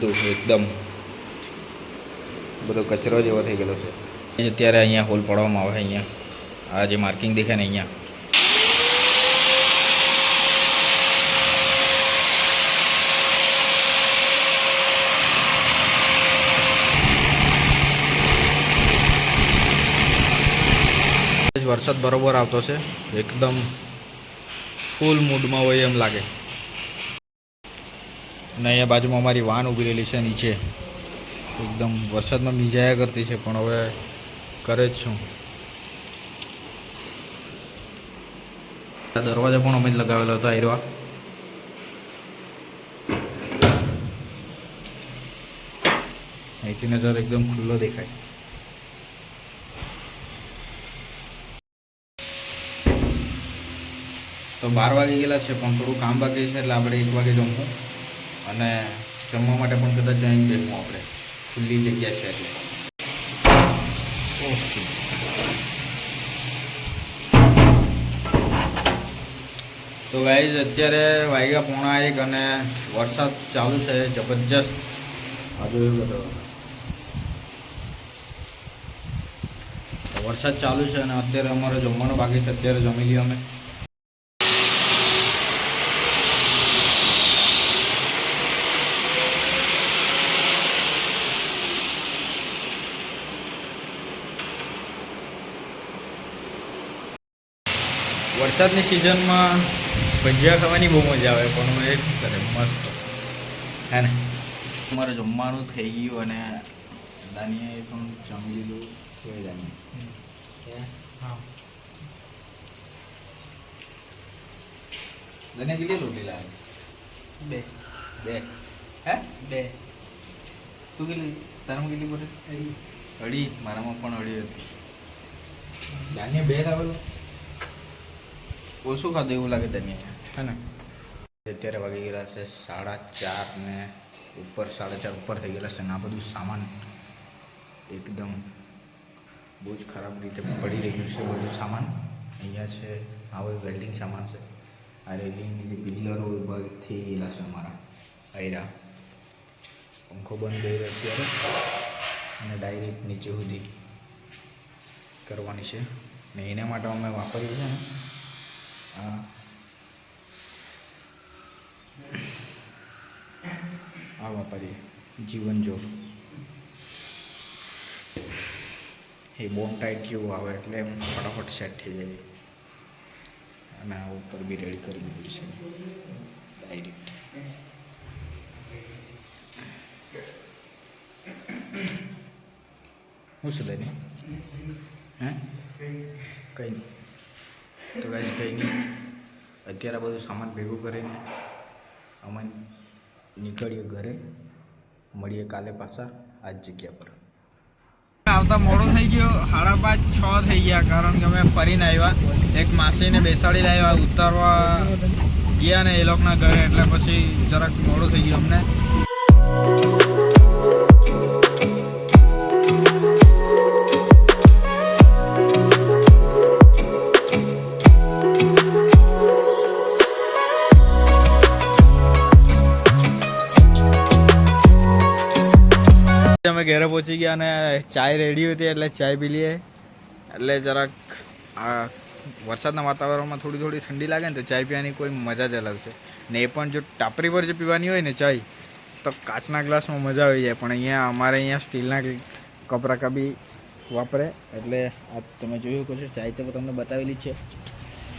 બધું એકદમ બધો કચરો જેવો થઈ ગયેલો છે. અત્યારે અહીંયા હોલ પાડવામાં આવે અહીંયા. આ જે માર્કિંગ દેખાય ને અહીંયા. વરસાદ બરોબર આવતો છે. એકદમ ફૂલ મૂડમાં હોય એમ લાગે. અને અહીંયા બાજુમાં અમારી વાન ઊભી રહેલી છે નીચે. એકદમ વરસાદમાં ભીંજાયા કરતી છે, પણ હવે કરે જ છું. દરવાજા પણ અમે જ લગાવેલો હતો આયરવા અહીંથી નજર એકદમ ખુલ્લો દેખાય. તો બાર વાગે ગયેલા છે, પણ થોડું કામ બાકી છે, એટલે આપણે એક વાગે જમવું અને જમવા માટે પણ કદાચ અહીં જ બેસવું આપણે. ખુલ્લી જગ્યા છે એટલે. ઓકે. તો ગાઈઝ અત્યારે વાગ્યા પોણા એક અને વરસાદ ચાલુ છે જબરજસ્ત. આ જોયું બધો. વરસાદ ચાલુ છે અને અત્યારે અમારે જમવાનું બાકી છે અત્યારે જમી લઈએ અમે. વરસાદની સિઝનમાં ભજીયા ખાવાની બહુ મજા આવે પણ હું એ જ કરે મસ્ત. હે ને? અમારે જમવાનું થઈ ગયું અને દાનિયાએ પણ જમી લીધું કેવાય દાનિયા. હા. દાનિયા કેટલી રોટલી લાવે? બે. બે. હે? બે. તું કેટલી તારામાં કેટલી બોલે અડી મારામાં પણ અડી હતી. દાનિયા બે લાવેલો? ઓછું ખાધું એવું લાગે દાનિયા હે ને? અત્યારે વાગી ગયેલા છે સાડા ચાર ને ઉપર સાડા ચાર ઉપર થઈ ગયેલા છે ને આ બધું સામાન એકદમ બહુ જ ખરાબ રીતે પડી રહ્યું છે બધું સામાન. અહીંયા છે આ બધું વેલ્ડિંગ સામાન છે. આ રેલિંગની જે પિલ્લરો ઊભા થઈ ગયેલા છે અમારા આયરા. પંખો બંધ થઈ રહ્યો અત્યારે અને ડાયરેક્ટ નીચે સુધી કરવાની છે. ને એના માટે અમે વાપર્યું છે ને આ આ વાપરીએ જીવન જોર. એ બોન ટાઈટ જેવું આવે એટલે એમ ફટાફટ સેટ થઈ જાય. અને આ ઉપર બી રેડી કરી દીધું છે. ડાયરેક્ટ શું છે હે? કંઈ નહીં તો ગાઈસ કંઈ નહીં અત્યારે બધું સામાન ભેગું કરીને અમે નીકળીએ ઘરે. મળીએ કાલે પાછા આ જ જગ્યા પર. આવતા મોડું થઈ ગયો, સાડા પાંચ, છ થઈ ગયા, કારણ કે અમે ફરીને આવ્યા. એક માસીને બેસાડી લાવ્યા ઉતારવા ગયા ને એ લોકોના ઘરે, એટલે પછી જરાક મોડું થઈ ગયું અમને. અમે ઘરે પહોંચી ગયા અને ચાય રેડી હતી એટલે ચાય પી લઈએ. એટલે જરાક આ વરસાદના વાતાવરણમાં થોડી થોડી ઠંડી લાગે ને તો ચાય પીવાની કોઈ મજા જ અલગ છે. ને એ પણ જો ટાપરી પર જે પીવાની હોય ને ચાય, તો કાચના ગ્લાસમાં મજા આવી જાય. પણ અહીંયા અમારે અહીંયા સ્ટીલના કપરા કાબી વાપરે. એટલે આ તમે જોયું કહો છો ચાય તો તમને બતાવેલી છે.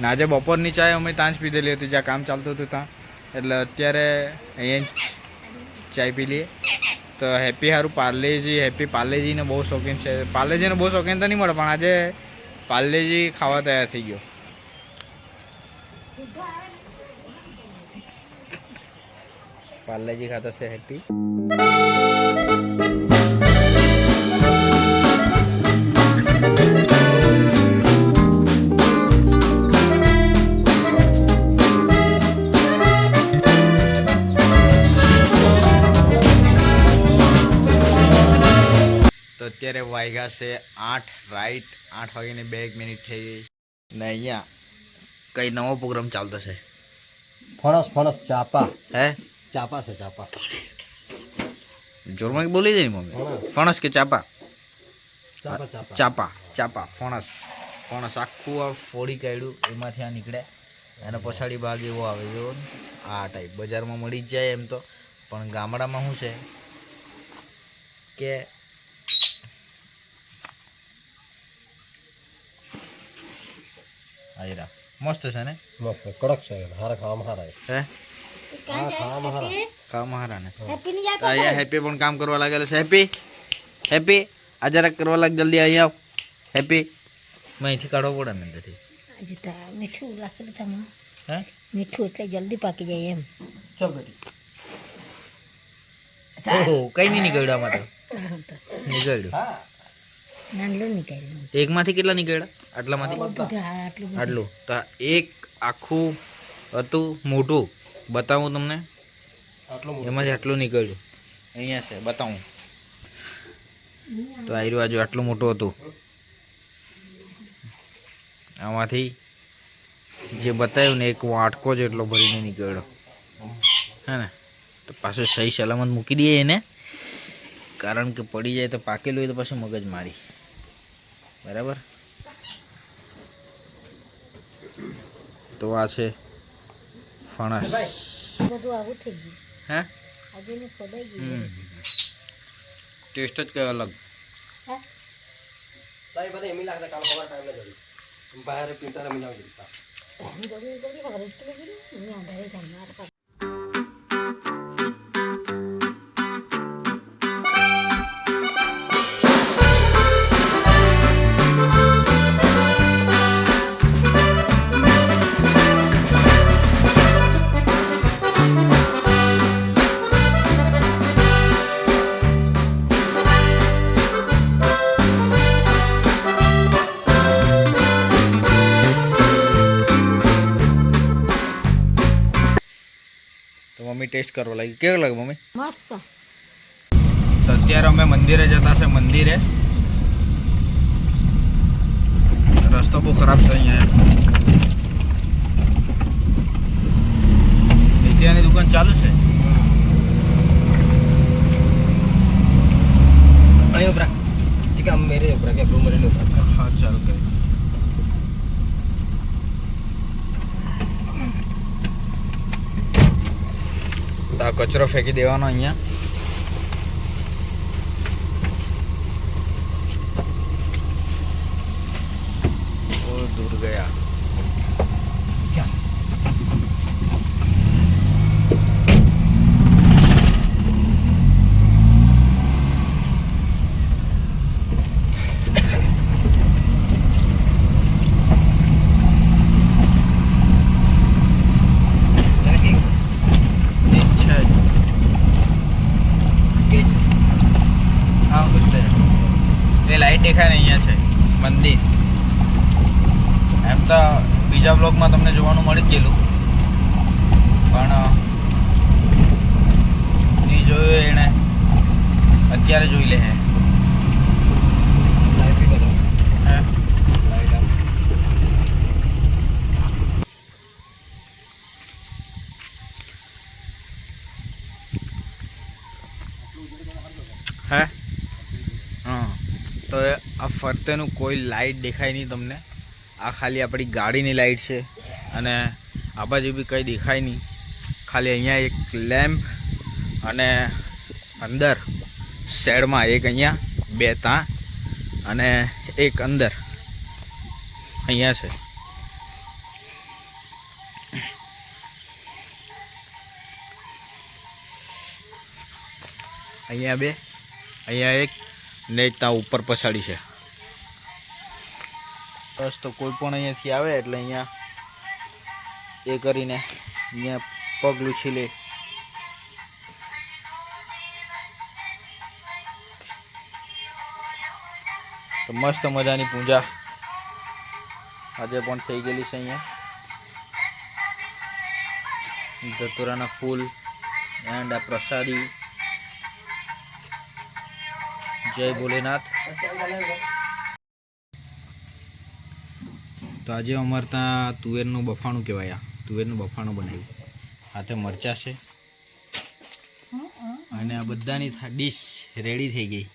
ના આજે બપોરની ચાય અમે ત્યાં જ પીધેલી હતી, જ્યાં કામ ચાલતું હતું ત્યાં. એટલે અત્યારે અહીંયા ચાય પી લઈએ. તો હેપી સારું પાર્લેજી, હેપી પાર્લેજીને બહુ શોખીન છે. પાર્લેજીને બહુ શોખીન તો નહીં મળે, પણ આજે પાર્લેજી ખાવા તૈયાર થઈ ગયો. પાર્લેજી ખાતા છે હેપી. વાગ્યા છે આઠ રાઈટ આઠ વાગીને બે એક મિનિટ થઈ ગઈ. ને અહીંયા કઈ નવો પ્રોગ્રામ ચાલતો છે. ફણસ ફણસ ચાપા. હે? ચાપા છે ચાપા. જોરમાં બોલી જાય મમ્મી? ફણસ. કે ચાપા? ચાપા ચાપા. ચાપા ચાપા ફણસ. ફણસ આખું આ ફોડી કાઢ્યું એમાંથી આ નીકળે. એનો પછાડી ભાગ એવો આવે જો આ ટાઈપ બજારમાં મળી જ જાય એમ તો. પણ ગામડામાં શું છે? કે આયરા મસ્ત છે ને મસ્ત કડક છે હારા ખાવામાં હારા હે હા ખાવામાં હારા કામ હારા ને હેપી નહીં જાતા અહીંયા હેપી પણ કામ કરવા લાગેલા છે હેપી હેપી આ જરાક કરવા લાગ જલ્દી અહીં આવ હેપી મેં અહીંથી કાઢવો પડે ને અંદરથી આજે તો મીઠું રાખેલું તમે હે મીઠું એટલે જલ્દી પાકી જાય એમ ઓહો કઈ નહીં નીકળ્યું આમાં તો હા તો નીકળ્યું નાનલું નીકળ્યું એકમાંથી કેટલા નીકળ્યા આટલામાંથી? આટલું તો એક આખું હતું મોટું. બતાવું તમને. એમાં જ આટલું નીકળ્યું. અહીંયા છે બતાવું. તો આયુ આજુ આટલું મોટું હતું. આમાંથી જે બતાવ્યું ને એક વાટકો જેટલો ભરીને નીકળ્યો. હે ને? તો પાછું સહી સલામત મૂકી દઈએ એને. કારણ કે પડી જાય તો પાકેલું હોય તો પાછું મગજ મારી. બરાબર? તો આ છે ફણસ. બધું આવું થઈ ગયું. હે? આજે ખોદાઈ ગયું. ટેસ્ટ જ કઈ અલગ. હા? તાઈ બધા એમ લાગતા કામ ખબર ટાઈમ ન બહાર પીતા રમી જાવ ગીતા મમ્મી ટેસ્ટ કરવા લાગી કેવું લાગે મમ્મી મસ્ત તો અત્યારે અમે મંદિરે જતા છે મંદિરે રસ્તો બહુ ખરાબ છે અહીંયા નીચેની દુકાન ચાલુ છે અહીં ઉપરા ઠીક મેરે ઉપરા કે બ્લુ મરીને ઉપરા હા ચાલુ કરી આ કચરો ફેંકી દેવાનો અહીંયા. દૂર ગયા ઠીક છે હા બસ છે એ લાઈટ દેખાય ને અહીંયા છે મંદિર એમ તો બીજા બ્લોગમાં તમને જોવાનું મળી જ ગયેલું. પણ નહીં જોયું એણે. અત્યારે જોઈ લે હે? તો આ ફરતેનું કોઈ લાઈટ દેખાય નહીં તમને. આ ખાલી આપણી ગાડીની લાઈટ છે અને આ બાજુ બી કંઈ દેખાય નહીં. ખાલી અહીંયા એક લેમ્પ અને અંદર શેડમાં એક અહીંયા, બે ત્યાં અને એક અંદર. અહીંયા છે. અહીંયા બે, અહીંયા એક ને ત્યાં ઉપર પછાડી છે. બસ તો કોઈ પણ અહીંયાથી આવે એટલે અહીંયા એ કરીને અહીંયા પગ લૂછી લે તો મસ્ત મજાની પૂજા આજે પણ થઈ ગયેલી છે અહીંયા. ધતુરાના ફૂલ એન્ડ આ પ્રસાદી. જય ભોલેનાથ. તો આજે અમારે ત્યાં તુવેરનું બફાણું કહેવાય આ. તુવેરનું બફાણું બનાવ્યું. હાથે મરચાં છે. અને આ બધાની ડીશ રેડી થઈ ગઈ.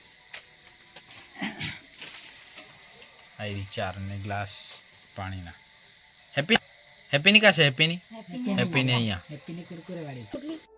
આવી ચાર ને ગ્લાસ પાણીના. હેપી હેપીની કા છે હેપીની? હેપીની. અહીંયા. તો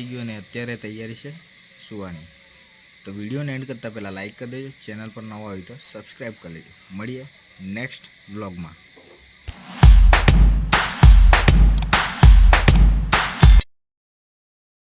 પતી ગયું અને અત્યારે તૈયારી છે સુવાની. તો વિડીયોને એન્ડ કરતાં પહેલાં લાઇક કરી દેજો. ચેનલ પર નવો હોય તો સબસ્ક્રાઈબ કરી લેજો. મળીએ નેક્સ્ટ વ્લોગમાં